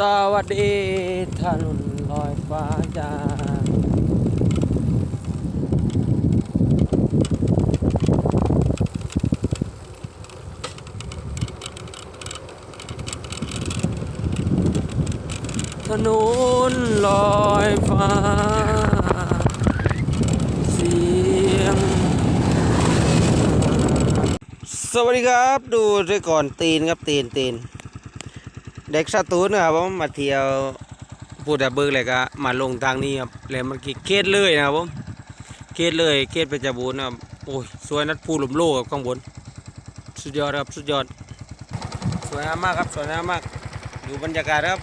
สวัสดีถนนลอยฟ้าจ้าถนนลอยฟ้า เสียง สวัสดีครับ ดูด้วยก่อนตีนครับตีนตีน เด็กสตูนนะครับผมมาเที่ยวพูดแต่เบิกเลยก็มาลงทางนี้ครับแล้วมันกีเขตเลยนะครับผมเขตเลยเขตเพชรบูรณ์นะครับโอ้ยสวยนัดภูหลุมโลกครับข้างบนสุดยอดครับสุดยอดสวยงามมากครับสวยงามมากดูบรรยากาศครับ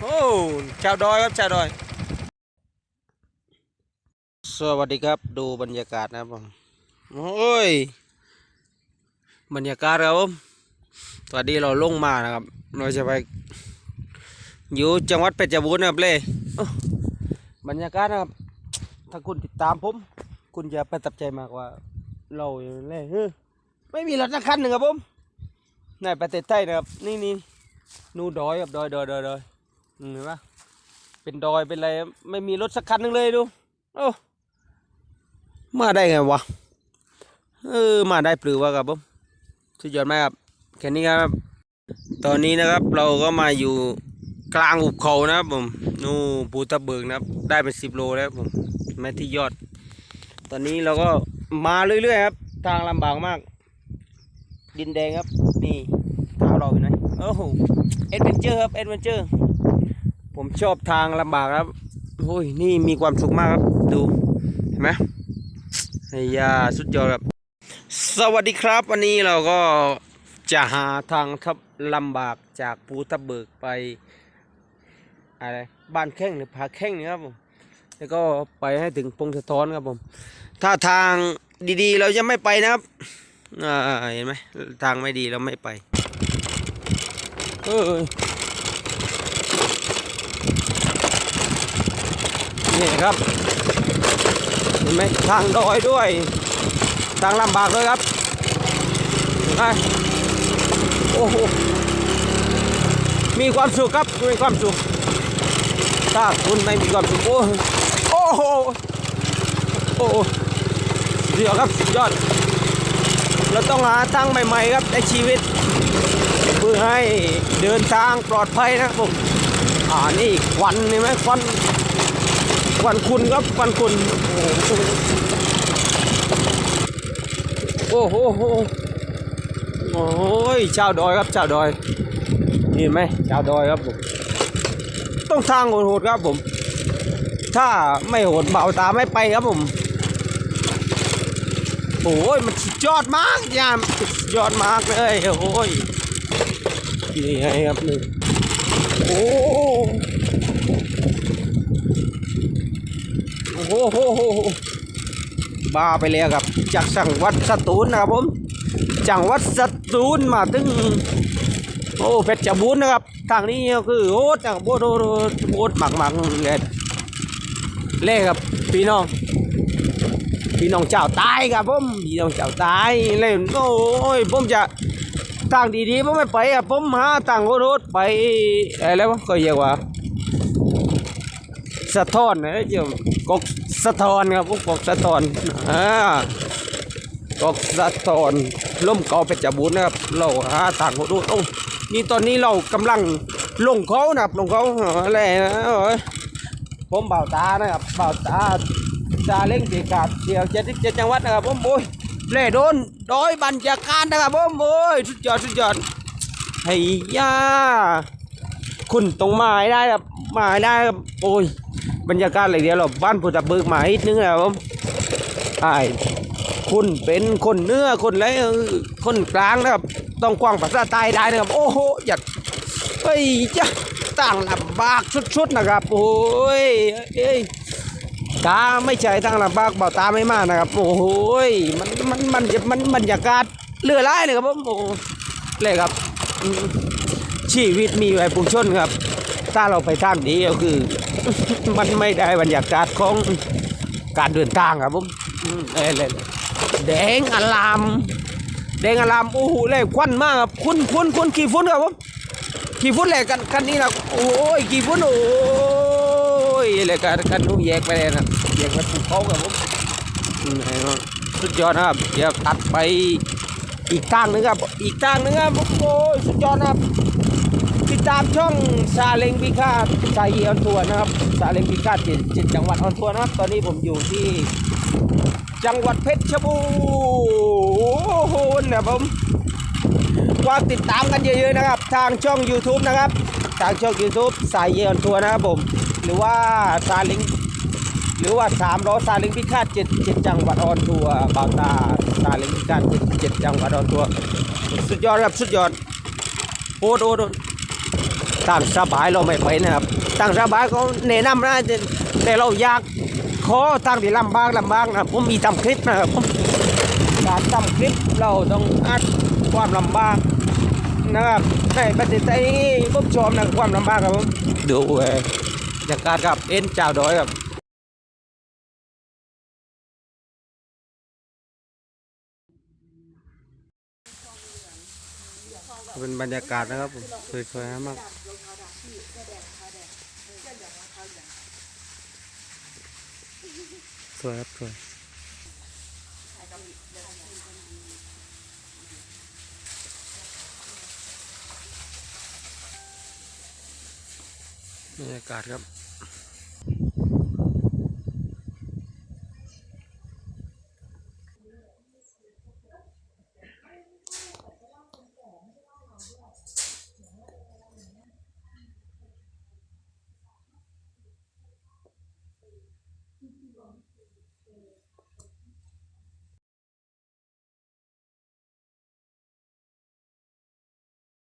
โอ้ชาวดอยครับชาวดอย สวัสดีครับดูบรรยากาศนะครับผมโอ้ยบรรยากาศครับผม ตอนนี้เราลงมานะครับเราจะไปอยู่จังหวัดเพชรบูรณ์นะครับเลยบรรยากาศนะครับ ถ้าคุณติดตามผม คุณจะประทับใจมากว่า เราเลยไม่มีรถสักคันหนึ่งครับผมในประเทศไทยนะครับ นี่นี่นู่ดอยครับดอยดอยดอยดอยเห็นปะเป็นดอยเป็นอะไรไม่มีรถสักคันหนึ่งเลยดูโอ้มาได้ไงวะเออมาได้ปรือวะครับผมสุดยอดมากครับ แค่นี้ครับ ตอนนี้นะครับเราก็มาอยู่กลางหุบเขานะครับผมนู่นภูตะเบิกนะครับ ได้เป็นสิบโลแล้วผมแม้ที่ยอด ตอนนี้เราก็มาเรื่อยๆครับ ทางลำบากมาก ดินแดงครับ นี่เท้าเราเห็นไหมโอ้โหเอ็ดเวนเจอร์ครับเอ็ดเวนเจอร์ ผมชอบทางลำบากครับโอ้ยนี่มีความสุขมากครับดูเห็นไหมไอ้ยาสุดยอดครับ สวัสดีครับ วันนี้เราก็ จะหาทางทับลำบากจากภูทับเบิกไปอะไรบ้านแข้งหรือผาแข้งนี่ครับผมแล้วก็ไปให้ถึงพงศธรครับผมถ้าทางดีๆ เราจะไม่ไปนะครับเห็นไหมทางไม่ดีเราไม่ไปเออนี่ครับเห็นไหมทางดอยด้วย ทางลำบากด้วยครับไป โอ้โหมีความสุขครับมีความสุขถ้าคุณไม่มีความสุขโอ้โหโอ้โหโอ้โหสุดยอดครับสุดยอด เราต้องหาทางใหม่ๆครับในชีวิต เพื่อให้เดินทางปลอดภัยนะครับผมอ่านี่ควันนี่ไหมควันควันคุณครับควันคุณโอ้โหโอ้โห โอ้ยชาวดอยครับชาวดอยนี่ไหมชาวดอยครับผมต้องทางโหดครับผม ถ้าไม่โหดเบาตาไม่ไปครับผมโอ้ยมันยอดมากยามยอดมากเลยโอ้ยนี่ไงครับนี่โอ้โอ้โหบ้าไปเลยครับจากสังวัดสตูลนะครับผม จังหวัดสตูลมาถึงโอ้เพชรบูรณ์นะครับ ทางนี้คือโอ้จังโบโดโดโบดหมักหมักเลยเล่ครับพี่น้องพี่น้องเจ้าตายครับผมพี่น้องเจ้าตายเล่นโอ้ยผมจะทางดีๆผมไม่ไปอะผมหาทางรถไปอะไรวะก็เรียกว่าสะท้อนนะเจ้ากกสะท้อนครับผมกกสะท้อนอ่า ก็สะตอนล่มเกาเพชรบูรณ์นะครับ เราหาต่างหูดูโอ้นี่ตอนนี้เรากำลังลงเขานะครับลงเขาอะไรนะผมเบาตานะครับเบาตาจาเล่งสีกาดเดียวเจ็ดสิบเจ็ดจังหวัดนะครับผมโอ้ยเล่โดนโดอยบรรยากาศนะครับผมโอ้ยสุดยอดสุดยอดเฮ้ยยาคุณตรงมาให้ได้ครับมาให้ได้ครับโอ้ยบรรยากาศอะไรเดียวเราบ้านพุทธบึกมาอีกนึงนะครับผมไอ้ คุณเป็นคนเนื้อคนอะไรเอคนกลางนะครับ ต้องกว้างภาษาใต้ได้นะครับ โอ้โหอยาเฮ้ยจ้ะต่างลำบากชุดๆนะครับ โอ้ยเอ้ยตาไม่ใช่ทางลำบากเบาตาไม่มากนะครับ โอ้โหยมันมันมันมันบรรยากาศเลือร้ายเลยครับผมโอ้เลยครับ ชีวิตมีไว้ปวงชนครับ ถ้าเราไปทางนี้ก็คือ มันไม่ได้บรรยากาศของการเดินทางครับผมเอ้ยเลย แดงอลาม แดงอลามโอ้โหเลยควันมากครับคุณคุณคุณขี่ฟุ้นครับผมกี่ฟุตแหละกันกันนี้นะโอ้ยกี่ฟุตโอ้ยเลยกันกันนู้นแยกไปเลยนะแยกไปภูเขาครับผมสุดยอดนะครับเดี๋ยวตัดไปอีกทางหนึงครับ อีกทางหนึงครับโอ้ยสุดยอดนะครับติดตามช่องซาเล้งพิฆาตสายออนทัวร์นะครับซาเล้งพิฆาตเจ็ดเจ็ดจังหวัดออนทัวร์นะครับ ตอนนี้ผมอยู่ที่ จังหวัดเพชรบูรณ์นะครับผมฝากติดตามกันเยอะๆนะครับ ทางช่อง YouTube นะครับ ทางช่อง YouTube สายออนทัวร์นะครับผม หรือว่าซาล้งหรือว่าสามล้อซาล้งพิฆาตเจ็ดเจ็ดจังหวัดออนทัวร์บางตาซาล้งพิฆาตเจ็ดเจ็ดจังหวัดออนทัวร์สุดยอดครับสุดยอดโอ้โหโอ้โหตั้งสบายเราไม่ไปนะครับตั้งสบายเขาแนะนำนะแต่แต่เราอยาก ขอตั้งที่ลำบากลำบากนะผมมีทำคลิปนะครับผมการทำคลิปเราต้องอัดความลำบากนะครับในประเทศไทยนี่ผมชอบนะความลำบากครับผมดูเอ่อบรรยากาศครับเอ็นเจ้าดอยครับเป็นบรรยากาศนะครับผมสวยๆมาก สวยครับสวยบรรยากาศครับ